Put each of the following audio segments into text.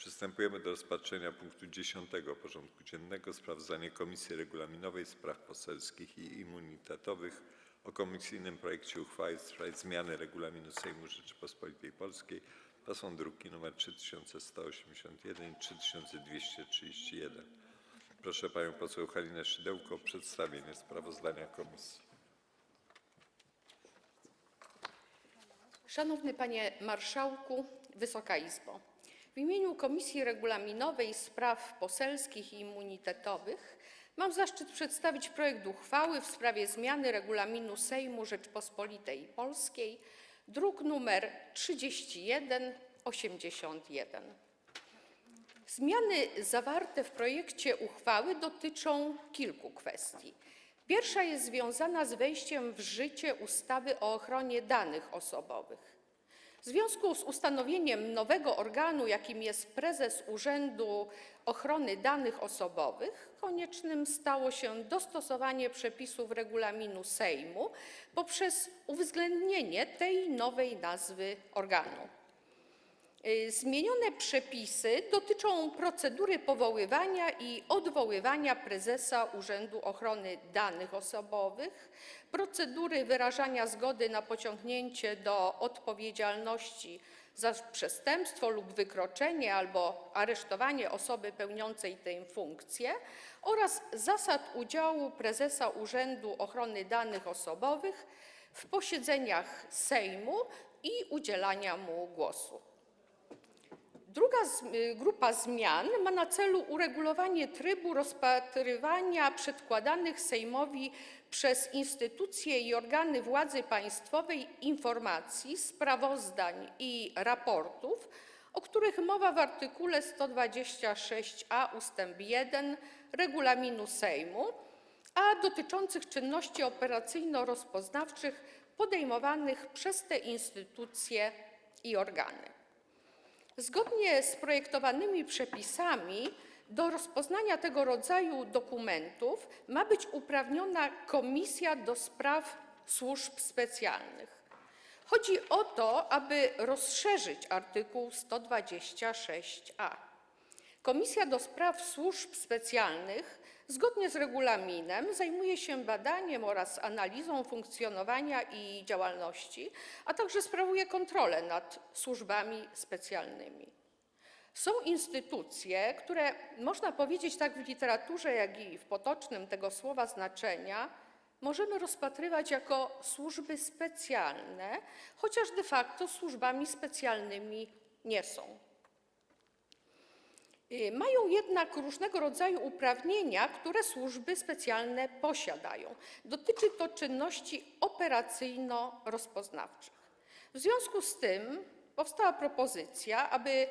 Przystępujemy do rozpatrzenia punktu 10. porządku dziennego: Sprawozdanie Komisji Regulaminowej, Spraw Poselskich i Immunitetowych o komisyjnym projekcie uchwały w sprawie zmiany Regulaminu Sejmu Rzeczypospolitej Polskiej (druki nr 3181 i 3231) Proszę panią poseł Halinę Szydełko o przedstawienie sprawozdania komisji. Szanowny Panie Marszałku! Wysoka Izbo! W imieniu Komisji Regulaminowej, Spraw Poselskich i Immunitetowych mam zaszczyt przedstawić projekt uchwały w sprawie zmiany Regulaminu Sejmu Rzeczypospolitej Polskiej, druk nr 3181. Zmiany zawarte w projekcie uchwały dotyczą kilku kwestii. Pierwsza jest związana z wejściem w życie ustawy o ochronie danych osobowych. W związku z ustanowieniem nowego organu, jakim jest prezes Urzędu Ochrony Danych Osobowych, konieczne stało się dostosowanie przepisów regulaminu Sejmu poprzez uwzględnienie tej nowej nazwy organu. Zmienione przepisy dotyczą procedury powoływania i odwoływania prezesa Urzędu Ochrony Danych Osobowych, procedury wyrażania zgody na pociągnięcie do odpowiedzialności za przestępstwo lub wykroczenie albo aresztowanie osoby pełniącej tę funkcję oraz zasad udziału prezesa Urzędu Ochrony Danych Osobowych w posiedzeniach Sejmu i udzielania mu głosu. Druga grupa zmian ma na celu uregulowanie trybu rozpatrywania przedkładanych Sejmowi przez instytucje i organy władzy państwowej informacji, sprawozdań i raportów, o których mowa w art. 126a ust. 1 regulaminu Sejmu, a dotyczących czynności operacyjno-rozpoznawczych podejmowanych przez te instytucje i organy. Zgodnie z projektowanymi przepisami do rozpoznania tego rodzaju dokumentów ma być uprawniona Komisja do Spraw Służb Specjalnych. Chodzi o to, aby rozszerzyć art. 126a. Komisja do Spraw Służb Specjalnych zgodnie z regulaminem zajmuje się badaniem oraz analizą funkcjonowania i działalności, a także sprawuje kontrolę nad służbami specjalnymi. Są instytucje, które można powiedzieć tak w literaturze, jak i w potocznym tego słowa znaczenia możemy rozpatrywać jako służby specjalne, chociaż de facto służbami specjalnymi nie są. Mają jednak różnego rodzaju uprawnienia, które służby specjalne posiadają. Dotyczy to czynności operacyjno-rozpoznawczych. W związku z tym powstała propozycja, aby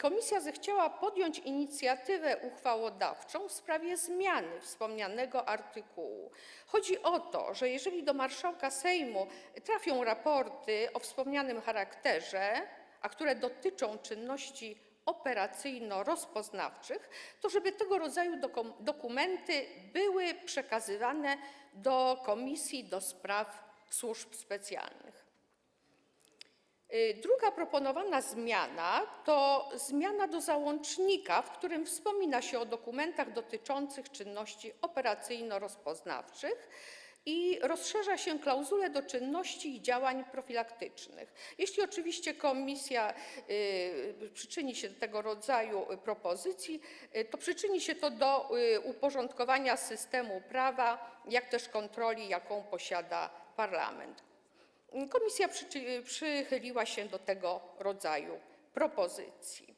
komisja zechciała podjąć inicjatywę uchwałodawczą w sprawie zmiany wspomnianego artykułu. Chodzi o to, że jeżeli do marszałka Sejmu trafią raporty o wspomnianym charakterze, a które dotyczą czynności operacyjno-rozpoznawczych, to żeby tego rodzaju dokumenty były przekazywane do Komisji do Spraw Służb Specjalnych. Druga proponowana zmiana to zmiana do załącznika, w którym wspomina się o dokumentach dotyczących czynności operacyjno-rozpoznawczych i rozszerza się klauzulę do czynności i działań profilaktycznych. Jeśli oczywiście komisja przyczyni się do tego rodzaju propozycji, to przyczyni się to do uporządkowania systemu prawa, jak też kontroli, jaką posiada parlament. Komisja przychyliła się do tego rodzaju propozycji.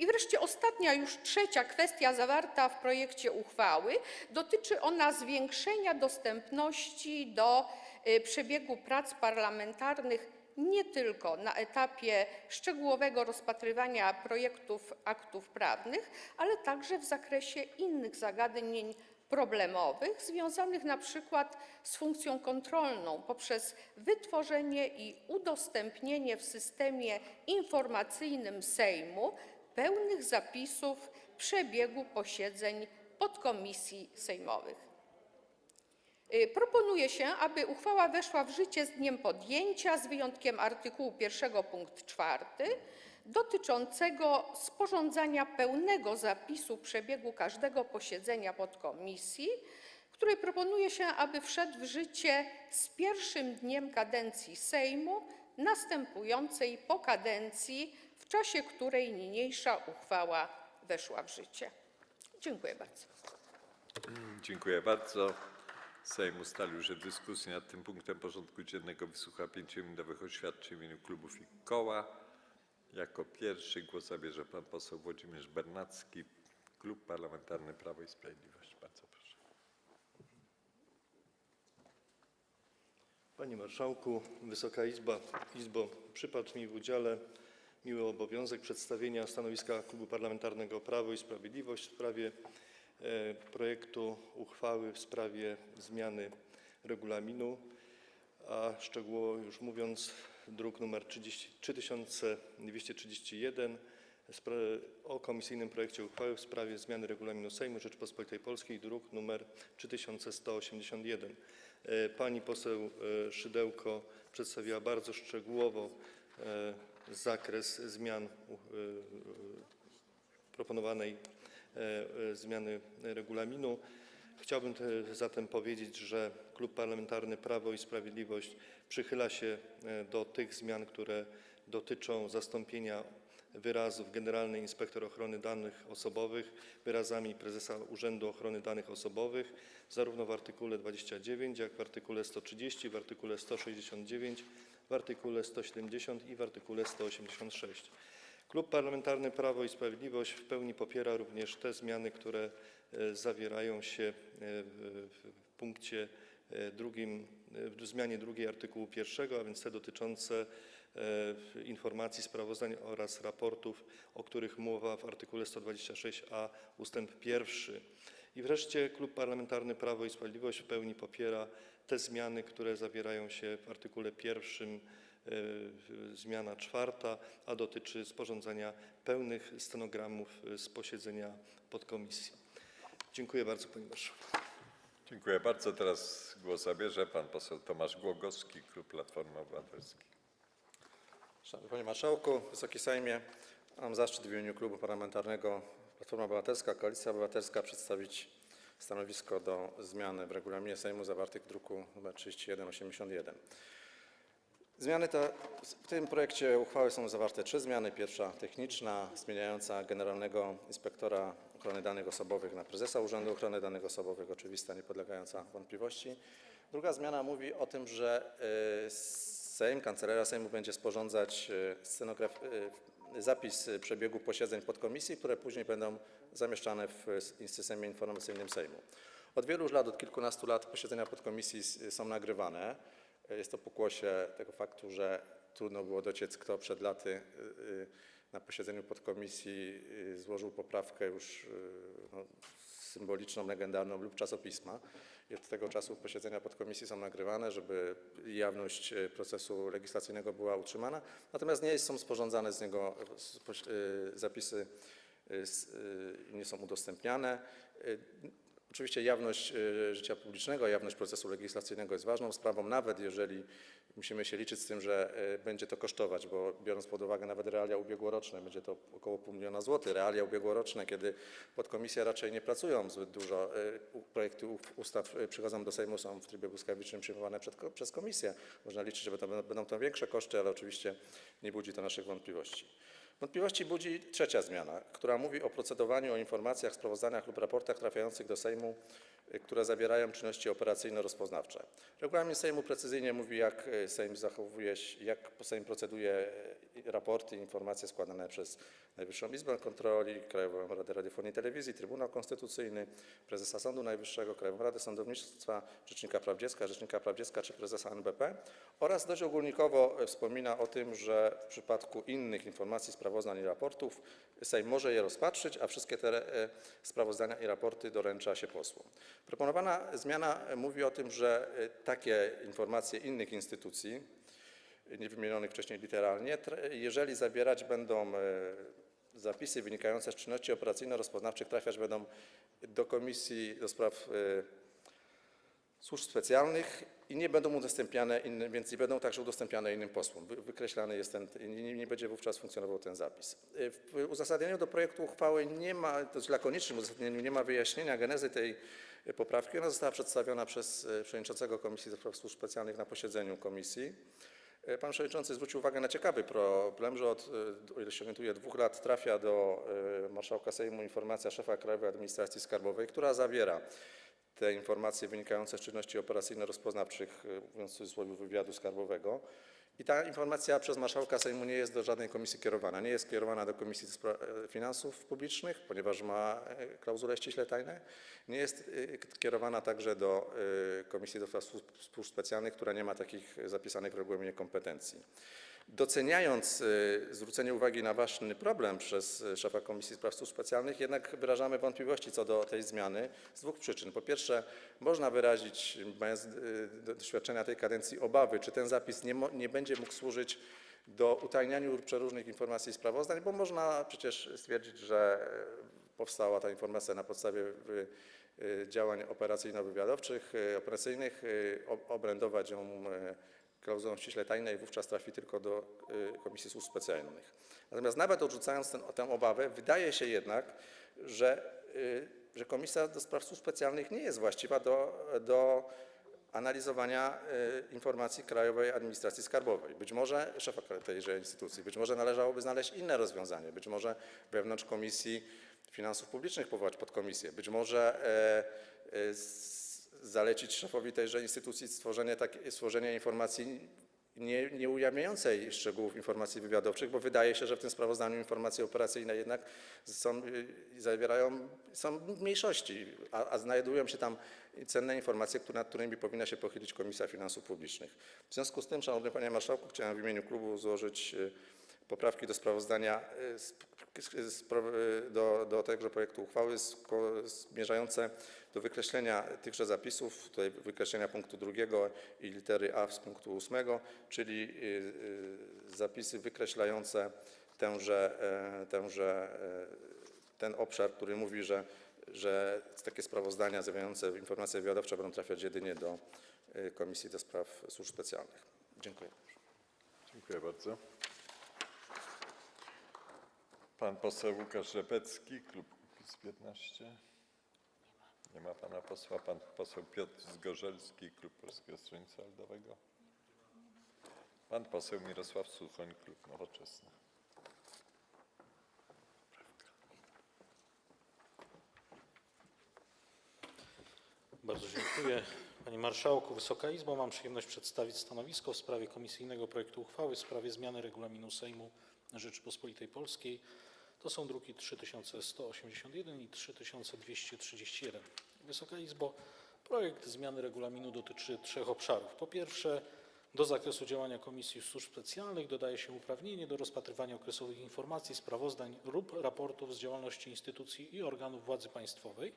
I wreszcie ostatnia, już trzecia kwestia zawarta w projekcie uchwały dotyczy ona zwiększenia dostępności do przebiegu prac parlamentarnych nie tylko na etapie szczegółowego rozpatrywania projektów aktów prawnych, ale także w zakresie innych zagadnień problemowych związanych np. z funkcją kontrolną poprzez wytworzenie i udostępnienie w systemie informacyjnym Sejmu pełnych zapisów przebiegu posiedzeń podkomisji sejmowych. Proponuje się, aby uchwała weszła w życie z dniem podjęcia, z wyjątkiem art. 1 pkt 4 dotyczącego sporządzania pełnego zapisu przebiegu każdego posiedzenia podkomisji, który proponuje się, aby wszedł w życie z pierwszym dniem kadencji Sejmu następującej po kadencji, w czasie której niniejsza uchwała weszła w życie. Dziękuję bardzo. Dziękuję bardzo. Sejm ustalił, że w dyskusji nad tym punktem porządku dziennego wysłucha 5-minutowych oświadczeń w imieniu klubów i koła. Jako pierwszy głos zabierze pan poseł Włodzimierz Bernacki, Klub Parlamentarny Prawo i Sprawiedliwość. Bardzo proszę. Panie Marszałku, Wysoka Izba, Izbo, przypadł mi w udziale miły obowiązek przedstawienia stanowiska Klubu Parlamentarnego Prawo i Sprawiedliwość w sprawie e, projektu uchwały w sprawie zmiany regulaminu, a szczegółowo już mówiąc druk nr 30 3231 spra- o komisyjnym projekcie uchwały w sprawie zmiany regulaminu Sejmu Rzeczypospolitej Polskiej, druk nr 3181. E, Pani poseł e, Szydełko przedstawiła bardzo szczegółowo zakres zmian e, proponowanej e, e, zmiany regulaminu. Chciałbym te- zatem powiedzieć, że Klub Parlamentarny Prawo i Sprawiedliwość przychyla się do tych zmian, które dotyczą zastąpienia wyrazów Generalny Inspektor Ochrony Danych Osobowych wyrazami Prezesa Urzędu Ochrony Danych Osobowych zarówno w artykule 29, jak w artykule 130, w artykule 169, w artykule 170 i w artykule 186. Klub Parlamentarny Prawo i Sprawiedliwość w pełni popiera również te zmiany, które e, zawierają się e, w punkcie e, drugim, w zmianie drugiej artykułu pierwszego, a więc te dotyczące informacji, sprawozdań oraz raportów, o których mowa w artykule 126a ustęp pierwszy. I wreszcie Klub Parlamentarny Prawo i Sprawiedliwość w pełni popiera te zmiany, które zawierają się w artykule pierwszym e, zmiana czwarta, a dotyczy sporządzania pełnych stenogramów e, z posiedzenia podkomisji. Dziękuję bardzo, Panie Marszałku. Dziękuję bardzo. Teraz głos zabierze pan poseł Tomasz Głogowski, Klub Platformy Obywatelskiej. Szanowny Panie Marszałku, Wysoki Sejmie, mam zaszczyt w imieniu Klubu Parlamentarnego Platforma Obywatelska - Koalicja Obywatelska przedstawić stanowisko do zmiany w regulaminie Sejmu zawartych w druku nr 3181. Zmiany te, w tym projekcie uchwały są zawarte trzy zmiany. Pierwsza techniczna, zmieniająca generalnego inspektora ochrony danych osobowych na prezesa Urzędu Ochrony Danych Osobowych, oczywista, nie podlegająca wątpliwości. Druga zmiana mówi o tym, że y, Sejm, Kancelaria Sejmu będzie sporządzać y, scenograf, y, zapis przebiegu posiedzeń podkomisji, które później będą zamieszczane w systemie informacyjnym Sejmu. Od wielu już lat, od kilkunastu lat posiedzenia podkomisji są nagrywane. Jest to pokłosie tego faktu, że trudno było dociec, kto przed laty y, y, na posiedzeniu podkomisji y, złożył poprawkę już no, symboliczną, legendarną lub czasopisma. Od tego czasu posiedzenia podkomisji są nagrywane, żeby jawność y, procesu legislacyjnego była utrzymana. Natomiast nie są sporządzane z niego y, zapisy, y, nie są udostępniane. Oczywiście jawność y, życia publicznego, jawność procesu legislacyjnego jest ważną sprawą, nawet jeżeli musimy się liczyć z tym, że y, będzie to kosztować, bo biorąc pod uwagę nawet realia ubiegłoroczne, będzie to około pół miliona złotych. Realia ubiegłoroczne, kiedy podkomisje raczej nie pracują zbyt dużo, u- projekty ustaw przychodzą do Sejmu, są w trybie błyskawicznym przyjmowane przed, przez komisję. Można liczyć, że będą to większe koszty, ale oczywiście nie budzi to naszych wątpliwości. Wątpliwości budzi trzecia zmiana, która mówi o procedowaniu o informacjach, sprawozdaniach lub raportach trafiających do Sejmu, które zawierają czynności operacyjno-rozpoznawcze. Regulamin Sejmu precyzyjnie mówi, jak y, Sejm zachowuje się, jak Sejm proceduje y, raporty i informacje składane przez Najwyższą Izbę Kontroli, Krajową Radę Radiofonii i Telewizji, Trybunał Konstytucyjny, Prezesa Sądu Najwyższego, Krajową Radę Sądownictwa, Rzecznika Praw Dziecka, Rzecznika Praw Dziecka czy Prezesa NBP oraz dość ogólnikowo y, wspomina o tym, że w przypadku innych informacji, sprawozdań i raportów Sejm może je rozpatrzyć, a wszystkie te e, sprawozdania i raporty doręcza się posłom. Proponowana zmiana mówi o tym, że e, takie informacje innych instytucji, niewymienionych wcześniej literalnie, jeżeli zawierać będą e, zapisy wynikające z czynności operacyjno-rozpoznawczych, trafiać będą do Komisji do Spraw e, służb specjalnych i nie będą udostępniane innym, więc nie będą także udostępniane innym posłom. Wy- Wykreślany jest ten, nie, nie będzie wówczas funkcjonował ten zapis. Y, W uzasadnieniu do projektu uchwały nie ma, to znaczy lakonicznym uzasadnieniu nie ma wyjaśnienia genezy tej y, poprawki. Ona została przedstawiona przez y, przewodniczącego Komisji Spraw Służb Specjalnych na posiedzeniu komisji. E, Pan przewodniczący zwrócił uwagę na ciekawy problem, że od, e, o ile się orientuję, dwóch lat trafia do e, marszałka Sejmu informacja szefa Krajowej Administracji Skarbowej, która zawiera te informacje wynikające z czynności operacyjno-rozpoznawczych, e, mówiąc w cudzysłowie, wywiadu skarbowego. I ta informacja przez marszałka Sejmu nie jest do żadnej komisji kierowana. Nie jest kierowana do Komisji e, Finansów Publicznych, ponieważ ma e, klauzule ściśle tajne. Nie jest kierowana także do Komisji do Spraw Służb Specjalnych, która nie ma takich zapisanych w regulaminie kompetencji. Doceniając e, zwrócenie uwagi na ważny problem przez e, szefa Komisji Spraw Służb Specjalnych, jednak wyrażamy wątpliwości co do tej zmiany z dwóch przyczyn. Po pierwsze, można wyrazić, mając do- doświadczenia tej kadencji, obawy, czy ten zapis nie, będzie mógł służyć do utajniania przeróżnych informacji i sprawozdań, bo można przecież stwierdzić, że e, powstała ta informacja na podstawie działań operacyjno-wywiadowczych, operacyjnych, ob- obrędować ją klauzulą ściśle tajnej, wówczas trafi tylko do e, Komisji Służb Specjalnych. Natomiast nawet odrzucając ten, tę obawę, wydaje się jednak, że, e, że Komisja do Spraw Służb Specjalnych nie jest właściwa do, do analizowania e, informacji Krajowej Administracji Skarbowej. Być może szefa tejże instytucji, być może należałoby znaleźć inne rozwiązanie, być może wewnątrz Komisji Finansów Publicznych powołać podkomisję, być może e, e, s- zalecić szefowi tejże instytucji stworzenie, tak, stworzenie informacji nie, nie ujawniającej szczegółów informacji wywiadowczych, bo wydaje się, że w tym sprawozdaniu informacje operacyjne jednak są, y, zawierają, są mniejszości, a, a znajdują się tam cenne informacje, nad którymi powinna się pochylić Komisja Finansów Publicznych. W związku z tym, Szanowny Panie Marszałku, chciałem w imieniu klubu złożyć y, poprawki do sprawozdania y, pro- y, do, tego projektu uchwały zmierzające do wykreślenia tychże zapisów, tutaj wykreślenia punktu drugiego i litery A z punktu ósmego, czyli y, y, zapisy wykreślające e, e, ten obszar, który mówi, że, takie sprawozdania zawierające informacje wywiadowcze będą trafiać jedynie do y, Komisji do Spraw Służb Specjalnych. Dziękuję. Dziękuję bardzo. Pan poseł Łukasz Rzepecki, klub Kukiz’15. Nie ma pana posła. Pan poseł Piotr Zgorzelski, klub Polskiego Stronnictwa Ludowego. Pan poseł Mirosław Suchoń, klub Nowoczesna. Bardzo dziękuję. Panie Marszałku, Wysoka Izbo, mam przyjemność przedstawić stanowisko w sprawie komisyjnego projektu uchwały w sprawie zmiany regulaminu Sejmu Rzeczypospolitej Polskiej. To są druki 3181 i 3231. Wysoka Izbo, projekt zmiany regulaminu dotyczy trzech obszarów. Po pierwsze, do zakresu działania Komisji Służb Specjalnych dodaje się uprawnienie do rozpatrywania okresowych informacji, sprawozdań lub raportów z działalności instytucji i organów władzy państwowej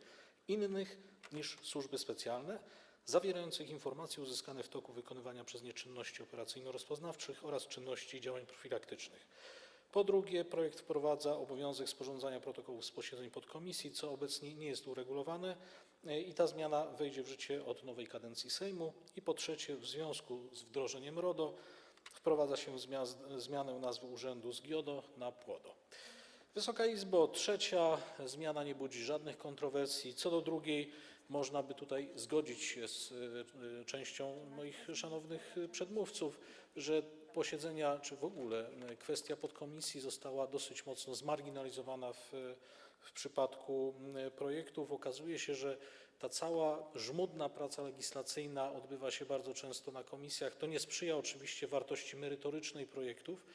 innych niż służby specjalne, zawierających informacje uzyskane w toku wykonywania przez nie czynności operacyjno-rozpoznawczych oraz czynności i działań profilaktycznych. Po drugie, projekt wprowadza obowiązek sporządzania protokołów z posiedzeń podkomisji, co obecnie nie jest uregulowane e, i ta zmiana wejdzie w życie od nowej kadencji Sejmu. Po trzecie, w związku z wdrożeniem RODO wprowadza się zmianę nazwy urzędu z GIODO na PłoDO. Wysoka Izbo, trzecia zmiana nie budzi żadnych kontrowersji. Co do drugiej, można by tutaj zgodzić się z y, częścią moich szanownych przedmówców, że posiedzenia, czy w ogóle kwestia podkomisji została dosyć mocno zmarginalizowana w, przypadku projektów. Okazuje się, że ta cała żmudna praca legislacyjna odbywa się bardzo często na komisjach. To nie sprzyja oczywiście wartości merytorycznej projektów.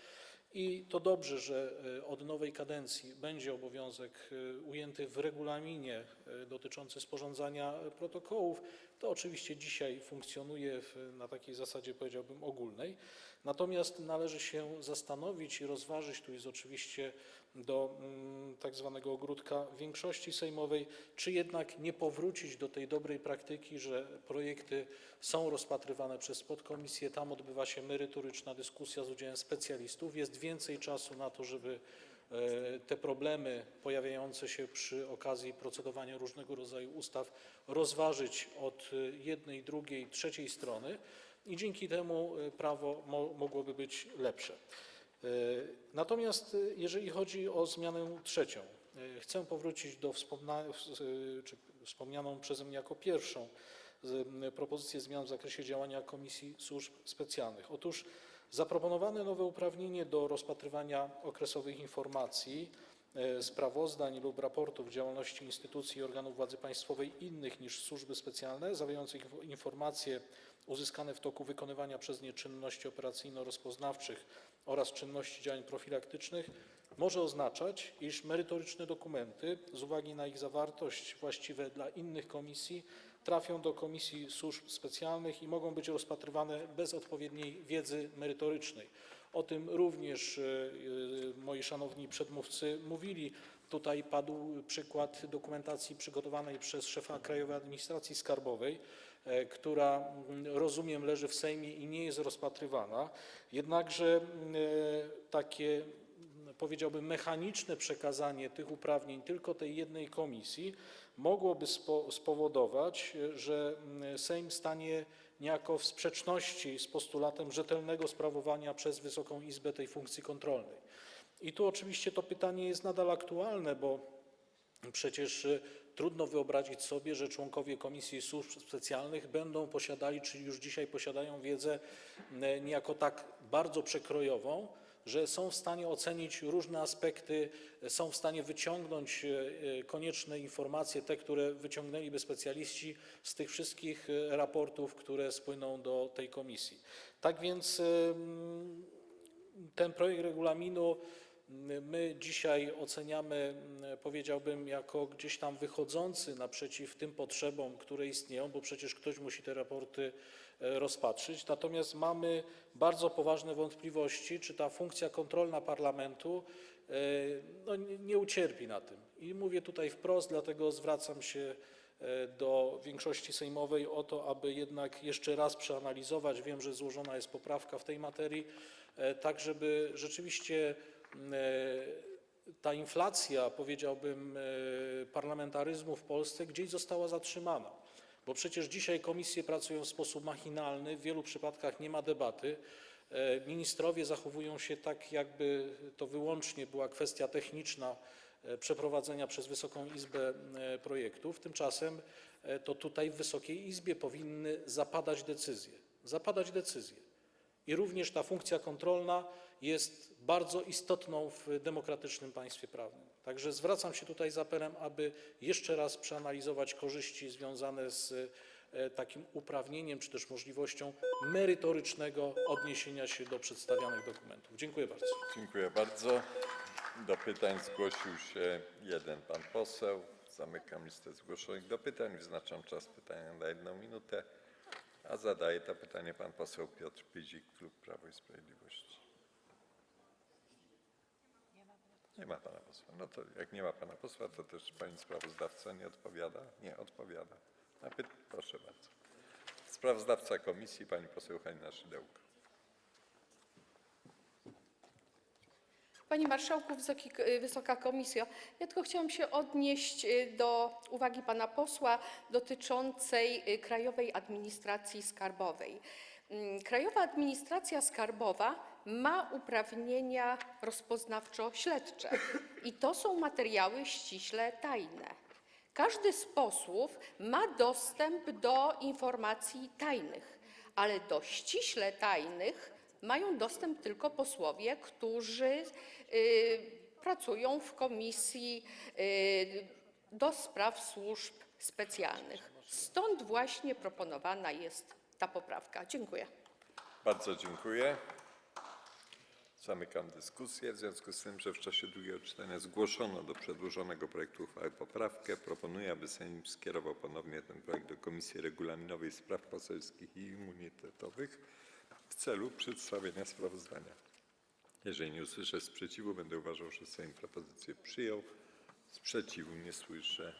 I to dobrze, że y, od nowej kadencji będzie obowiązek y, ujęty w regulaminie y, dotyczący sporządzania protokołów. To oczywiście dzisiaj funkcjonuje na takiej zasadzie, powiedziałbym, ogólnej. Natomiast należy się zastanowić i rozważyć, tu jest oczywiście do mm, tak zwanego ogródka większości sejmowej, czy jednak nie powrócić do tej dobrej praktyki, że projekty są rozpatrywane przez podkomisję, tam odbywa się merytoryczna dyskusja z udziałem specjalistów, jest więcej czasu na to, żeby e, te problemy pojawiające się przy okazji procedowania różnego rodzaju ustaw rozważyć od e, jednej, drugiej, trzeciej strony i dzięki temu e, prawo mo- mogłoby być lepsze. E, Natomiast e, jeżeli chodzi o zmianę trzecią, e, chcę powrócić do wspomnianą przeze mnie jako pierwszą propozycję zmian w zakresie działania Komisji Służb Specjalnych. Otóż zaproponowane nowe uprawnienie do rozpatrywania okresowych informacji, sprawozdań lub raportów działalności instytucji i organów władzy państwowej innych niż służby specjalne, zawierających inf- informacje uzyskane w toku wykonywania przez nie czynności operacyjno-rozpoznawczych oraz czynności działań profilaktycznych może oznaczać, iż merytoryczne dokumenty z uwagi na ich zawartość właściwe dla innych komisji trafią do Komisji Służb Specjalnych i mogą być rozpatrywane bez odpowiedniej wiedzy merytorycznej. O tym również e, e, moi szanowni przedmówcy mówili. Tutaj padł przykład dokumentacji przygotowanej przez szefa Krajowej Administracji Skarbowej, e, która mm, rozumiem leży w Sejmie i nie jest rozpatrywana. Jednakże takie mm, powiedziałbym mechaniczne przekazanie tych uprawnień tylko tej jednej komisji mogłoby spo, spowodować, że mm, Sejm stanie niejako w sprzeczności z postulatem rzetelnego sprawowania przez Wysoką Izbę tej funkcji kontrolnej. I tu oczywiście to pytanie jest nadal aktualne, bo przecież e, trudno wyobrazić sobie, że członkowie Komisji Służb Specjalnych będą posiadali, czy już dzisiaj posiadają wiedzę e, niejako tak bardzo przekrojową, że są w stanie ocenić różne aspekty, są w stanie wyciągnąć e, e, konieczne informacje, te, które wyciągnęliby specjaliści z tych wszystkich e, raportów, które spłyną do tej komisji. Tak więc ten projekt regulaminu my dzisiaj oceniamy, powiedziałbym, jako gdzieś tam wychodzący naprzeciw tym potrzebom, które istnieją, bo przecież ktoś musi te raporty rozpatrzyć. Natomiast mamy bardzo poważne wątpliwości, czy ta funkcja kontrolna parlamentu e, no, nie ucierpi na tym. I mówię tutaj wprost, dlatego zwracam się e, do większości sejmowej o to, aby jednak jeszcze raz przeanalizować, wiem, że złożona jest poprawka w tej materii, e, tak żeby rzeczywiście ta inflacja, powiedziałbym, parlamentaryzmu w Polsce gdzieś została zatrzymana. Bo przecież dzisiaj komisje pracują w sposób machinalny, w wielu przypadkach nie ma debaty. E, Ministrowie zachowują się tak, jakby to wyłącznie była kwestia techniczna e, przeprowadzenia przez Wysoką Izbę e, projektów. Tymczasem to tutaj w Wysokiej Izbie powinny zapadać decyzje. Zapadać decyzje. I również ta funkcja kontrolna jest bardzo istotną w demokratycznym państwie prawnym. Także zwracam się tutaj z apelem, aby jeszcze raz przeanalizować korzyści związane z e, takim uprawnieniem czy też możliwością merytorycznego odniesienia się do przedstawianych dokumentów. Dziękuję bardzo. Dziękuję bardzo. Do pytań zgłosił się jeden pan poseł. Zamykam listę zgłoszonych do pytań. Wyznaczam czas pytania na jedną minutę. A zadaje to pytanie pan poseł Piotr Pyzik, klub Prawo i Sprawiedliwość. Nie ma pana posła. No to jak nie ma pana posła, to też pani sprawozdawca nie odpowiada? Nie, odpowiada. Proszę bardzo. Sprawozdawca komisji, pani poseł Halina Szydełko. Panie Marszałku, Wysoka Komisjo, ja tylko chciałam się odnieść y, do uwagi pana posła dotyczącej y, Krajowej Administracji Skarbowej. Mm, Krajowa Administracja Skarbowa ma uprawnienia rozpoznawczo-śledcze i to są materiały ściśle tajne. Każdy z posłów ma dostęp do informacji tajnych, ale do ściśle tajnych mają dostęp tylko posłowie, którzy y, pracują w Komisji y, do Spraw Służb Specjalnych. Stąd właśnie proponowana jest ta poprawka. Dziękuję. Bardzo dziękuję. Zamykam dyskusję. W związku z tym, że w czasie drugiego czytania zgłoszono do przedłożonego projektu uchwały poprawkę, proponuję, aby Sejm skierował ponownie ten projekt do Komisji Regulaminowej, Spraw Poselskich i Immunitetowych w celu przedstawienia sprawozdania. Jeżeli nie usłyszę sprzeciwu, będę uważał, że Sejm propozycję przyjął. Sprzeciwu nie słyszę.